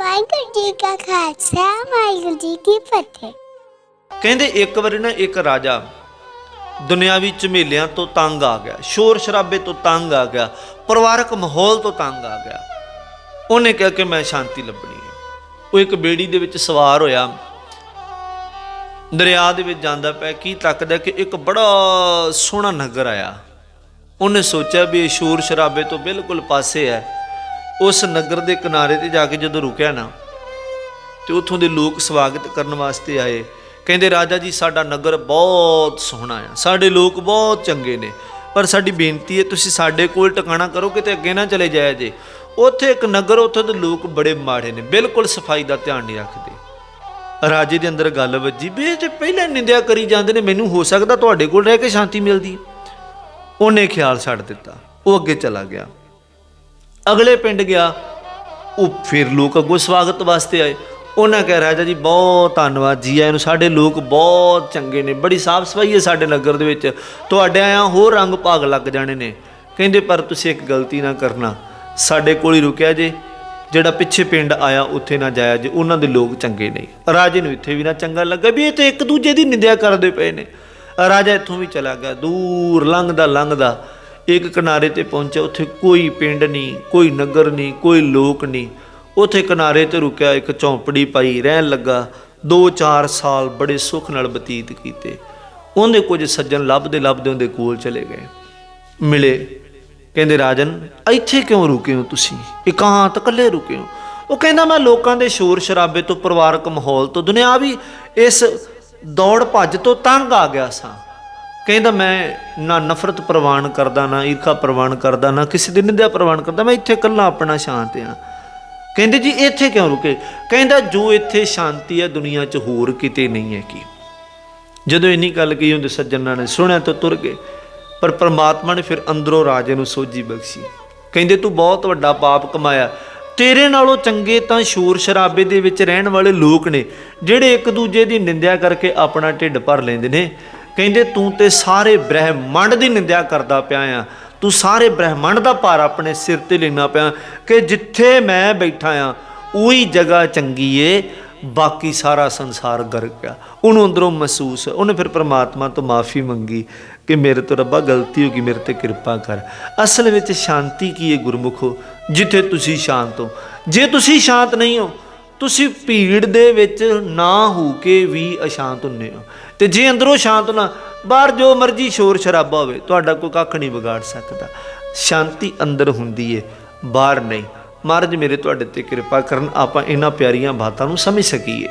ਵਾਹਿਗੁਰੂ ਜੀ ਕਾ ਖਾਲਸਾ, ਵਾਹਿਗੁਰੂ ਜੀ ਕੀ ਫਤਿਹ। ਕਹਿੰਦੇ ਇੱਕ ਵਾਰੀ ਨਾ ਇੱਕ ਰਾਜਾ ਦੁਨਿਆਵੀ ਝਮੇਲਿਆਂ ਤੋਂ ਤੰਗ ਆ ਗਿਆ, ਸ਼ੋਰ ਸ਼ਰਾਬੇ ਤੋਂ ਤੰਗ ਆ ਗਿਆ, ਪਰਿਵਾਰਕ ਮਾਹੌਲ ਤੋਂ ਤੰਗ ਆ ਗਿਆ। ਉਹਨੇ ਕਿਹਾ ਕਿ ਮੈਂ ਸ਼ਾਂਤੀ ਲੱਭਣੀ ਹੈ। ਉਹ ਇੱਕ ਬੇੜੀ ਦੇ ਵਿੱਚ ਸਵਾਰ ਹੋਇਆ। ਦਰਿਆ ਦੇ ਵਿੱਚ ਜਾਂਦਾ ਪਿਆ, ਕੀ ਤੱਕਦਾ ਕਿ ਇੱਕ ਬੜਾ ਸੋਹਣਾ ਨਗਰ ਆਇਆ। ਉਹਨੇ ਸੋਚਿਆ ਵੀ ਇਹ ਸ਼ੋਰ ਸ਼ਰਾਬੇ ਤੋਂ ਬਿਲਕੁਲ ਪਾਸੇ ਹੈ। ਉਸ ਨਗਰ ਦੇ ਕਿਨਾਰੇ ਤੇ ਜਾ ਕੇ ਜਦੋਂ ਰੁਕਿਆ ਨਾ, ਤੇ ਉੱਥੋਂ ਦੇ ਲੋਕ ਸਵਾਗਤ ਕਰਨ ਵਾਸਤੇ ਆਏ। ਕਹਿੰਦੇ, ਰਾਜਾ ਜੀ, ਸਾਡਾ ਨਗਰ ਬਹੁਤ ਸੋਹਣਾ ਆ। ਸਾਡੇ ਲੋਕ ਬਹੁਤ ਚੰਗੇ ਨੇ। ਪਰ ਸਾਡੀ ਬੇਨਤੀ ਹੈ, ਤੁਸੀਂ ਸਾਡੇ ਕੋਲ ਟਿਕਾਣਾ ਕਰੋ, ਕਿਤੇ ਅੱਗੇ ਨਾ ਚਲੇ ਜਾਇਆ ਜੇ। ਉੱਥੇ ਇੱਕ ਨਗਰ, ਉੱਥੇ ਦੇ ਲੋਕ ਬੜੇ ਮਾੜੇ ਨੇ। ਬਿਲਕੁਲ ਸਫ਼ਾਈ ਦਾ ਧਿਆਨ ਨਹੀਂ ਰੱਖਦੇ। ਰਾਜੇ ਦੇ ਅੰਦਰ ਗੱਲ ਵੱਜੀ। ਵੀ ਇਹ ਤੇ ਪਹਿਲਾਂ ਨਿੰਦਿਆ ਕਰੀ ਜਾਂਦੇ ਨੇ, ਮੈਨੂੰ ਹੋ ਸਕਦਾ ਤੁਹਾਡੇ ਕੋਲ ਰਹਿ ਕੇ ਸ਼ਾਂਤੀ ਮਿਲਦੀ। ਉਹਨੇ ਖਿਆਲ ਛੱਡ ਦਿੱਤਾ। ਉਹ ਅੱਗੇ ਚਲਾ ਗਿਆ। ਅਗਲੇ ਪਿੰਡ ਗਿਆ, ਉਹ ਫਿਰ ਲੋਕ ਅੱਗੋਂ ਸਵਾਗਤ ਵਾਸਤੇ ਆਏ। ਉਹਨਾਂ ਕਹਿ ਰਾਜਾ ਜੀ, ਬਹੁਤ ਧੰਨਵਾਦ ਜੀ, ਆਇਆਂ ਨੂੰ ਸਾਡੇ ਲੋਕ ਬਹੁਤ ਚੰਗੇ ਨੇ, ਬੜੀ ਸਾਫ਼ ਸਫ਼ਾਈ ਹੈ ਸਾਡੇ ਨਗਰ ਦੇ ਵਿੱਚ। ਤੁਹਾਡੇ ਆਇਆ ਹੋਰ ਰੰਗ ਭਾਗ ਲੱਗ ਜਾਣੇ ਨੇ। ਕਹਿੰਦੇ, ਪਰ ਤੁਸੀਂ ਇੱਕ ਗਲਤੀ ਨਾ ਕਰਨਾ। ਸਾਡੇ ਕੋਲ ਹੀ ਰੁਕਿਆ ਜੇ, ਜਿਹੜਾ ਪਿੱਛੇ ਪਿੰਡ ਆਇਆ, ਉੱਥੇ ਨਾ ਜਾਇਆ ਜੇ, ਉਹਨਾਂ ਦੇ ਲੋਕ ਚੰਗੇ ਨਹੀਂ ਰਾਜੇ ਨੂੰ ਇੱਥੇ ਵੀ ਨਾ ਚੰਗਾ ਲੱਗਾ, ਵੀ ਇਹ ਤੇ ਇੱਕ ਦੂਜੇ ਦੀ ਨਿੰਦਿਆ ਕਰਦੇ ਪਏ ਨੇ। ਰਾਜਾ ਇੱਥੋਂ ਵੀ ਚਲਾ ਗਿਆ, ਦੂਰ ਲੰਘਦਾ ਲੰਘਦਾ ਇੱਕ ਕਿਨਾਰੇ ਤੇ ਪਹੁੰਚਿਆ, ਉੱਥੇ ਕੋਈ ਪਿੰਡ ਨਹੀਂ, ਕੋਈ ਨਗਰ ਨਹੀਂ, ਕੋਈ ਲੋਕ ਨਹੀਂ। ਉੱਥੇ ਕਿਨਾਰੇ ਤੇ ਰੁਕਿਆ, ਇੱਕ ਝੌਂਪੜੀ ਪਾਈ, ਰਹਿਣ ਲੱਗਾ। 2-4 ਸਾਲ ਬੜੇ ਸੁੱਖ ਨਾਲ ਬਤੀਤ ਕੀਤੇ। ਉਹਦੇ ਕੁਝ ਸੱਜਣ ਲੱਭਦੇ ਲੱਭਦੇ ਉਹਦੇ ਕੋਲ ਚਲੇ ਗਏ। ਮਿਲੇ। ਕਹਿੰਦੇ, ਰਾਜਨ, ਇੱਥੇ ਕਿਉਂ ਰੁਕੇ ਹੋ ਤੁਸੀਂ? ਇਕਾਂਤ ਇਕੱਲੇ ਰੁਕੇ ਹੋ? ਉਹ ਕਹਿੰਦਾ, ਮੈਂ ਲੋਕਾਂ ਦੇ ਸ਼ੋਰ ਸ਼ਰਾਬੇ ਤੋਂ, ਪਰਿਵਾਰਕ ਮਾਹੌਲ ਤੋਂ, ਦੁਨਿਆਵੀ ਇਸ ਦੌੜ ਭੱਜ ਤੋਂ ਤੰਗ ਆ ਗਿਆ ਸਾਂ। ਕਹਿੰਦਾ ਮੈਂ ਨਾ ਨਫ਼ਰਤ ਪ੍ਰਵਾਨ ਕਰਦਾ, ਨਾ ਈਰਖਾ ਪ੍ਰਵਾਨ ਕਰਦਾ, ਨਾ ਕਿਸੇ ਦੀ ਨਿੰਦਿਆ ਪ੍ਰਵਾਨ ਕਰਦਾ, ਮੈਂ ਇੱਥੇ ਇਕੱਲਾ ਆਪਣਾ ਸ਼ਾਂਤ ਆ ਕਹਿੰਦੇ ਜੀ ਇੱਥੇ ਕਿਉਂ ਰੁਕੇ? ਕਹਿੰਦਾ ਜੋ ਇੱਥੇ ਸ਼ਾਂਤੀ ਹੈ ਦੁਨੀਆ 'ਚ ਹੋਰ ਕਿਤੇ ਨਹੀਂ ਹੈ ਕੀ ਜਦੋਂ ਇੰਨੀ ਗੱਲ ਕਹੀ ਹੁੰਦੇ ਸੱਜਣਾਂ ਨੇ, ਸੁਣਿਆ ਤਾਂ ਤੁਰ ਗਏ। ਪਰ ਪ੍ਰਮਾਤਮਾ ਨੇ ਫਿਰ ਅੰਦਰੋਂ ਰਾਜੇ ਨੂੰ ਸੋਝੀ ਬਖਸ਼ੀ। ਕਹਿੰਦੇ ਤੂੰ ਬਹੁਤ ਵੱਡਾ ਪਾਪ ਕਮਾਇਆ। ਤੇਰੇ ਨਾਲੋਂ ਚੰਗੇ ਤਾਂ ਸ਼ੂਰ ਸ਼ਰਾਬੇ ਦੇ ਵਿੱਚ ਰਹਿਣ ਵਾਲੇ ਲੋਕ ਨੇ, ਜਿਹੜੇ ਇੱਕ ਦੂਜੇ ਦੀ ਨਿੰਦਿਆ ਕਰਕੇ ਆਪਣਾ ਢਿੱਡ ਭਰ ਲੈਂਦੇ ਨੇ। ਕਹਿੰਦੇ, ਤੂੰ ਤੇ ਸਾਰੇ ਬ੍ਰਹਿਮੰਡ ਦੀ ਨਿੰਦਿਆ ਕਰਦਾ ਪਿਆ ਆ। ਤੂੰ ਸਾਰੇ ਬ੍ਰਹਿਮੰਡ ਦਾ ਭਾਰ ਆਪਣੇ ਸਿਰ ਤੇ ਲੈਣਾ ਪਿਆ ਕਿ ਜਿੱਥੇ ਮੈਂ ਬੈਠਾ ਆ, ਉਹੀ ਜਗ੍ਹਾ ਚੰਗੀ ਏ, ਬਾਕੀ ਸਾਰਾ ਸੰਸਾਰ ਗਰਕ ਆ। ਉਹਨੂੰ ਅੰਦਰੋਂ ਮਹਿਸੂਸ ਉਹਨੇ ਫਿਰ ਪ੍ਰਮਾਤਮਾ ਤੋਂ ਮਾਫੀ ਮੰਗੀ ਕਿ ਮੇਰੇ ਤੋਂ ਰੱਬਾ ਗਲਤੀ ਹੋ ਗਈ, ਮੇਰੇ ਤੇ ਕਿਰਪਾ ਕਰ। ਅਸਲ ਵਿੱਚ ਸ਼ਾਂਤੀ ਕੀ ਹੈ ਗੁਰਮੁਖੋ? ਜਿੱਥੇ ਤੁਸੀਂ ਸ਼ਾਂਤ ਹੋ। ਜੇ ਤੁਸੀਂ ਸ਼ਾਂਤ ਨਹੀਂ ਹੋ ਤੁਸੀਂ ਭੀੜ ਦੇ ਵਿੱਚ ਨਾ ਹੋ ਕੇ ਵੀ ਅਸ਼ਾਂਤ ਹੁੰਦੇ ਹੋ। ਤੇ ਜੇ ਅੰਦਰੋਂ ਸ਼ਾਂਤ ਨਾ, ਬਾਹਰ ਜੋ ਮਰਜ਼ੀ ਸ਼ੋਰ ਸ਼ਰਾਬਾ ਹੋਵੇ, ਤੁਹਾਡਾ ਕੋਈ ਕੱਖ ਨਹੀਂ ਵਿਗਾੜ ਸਕਦਾ। ਸ਼ਾਂਤੀ ਅੰਦਰ ਹੁੰਦੀ ਏ, ਬਾਹਰ ਨਹੀਂ। ਮਹਾਰਾਜ ਮੇਰੇ ਤੁਹਾਡੇ ਤੇ ਕਿਰਪਾ ਕਰਨ, ਆਪਾਂ ਇਹਨਾਂ ਪਿਆਰੀਆਂ ਬਾਤਾਂ ਨੂੰ ਸਮਝ ਸਕੀਏ।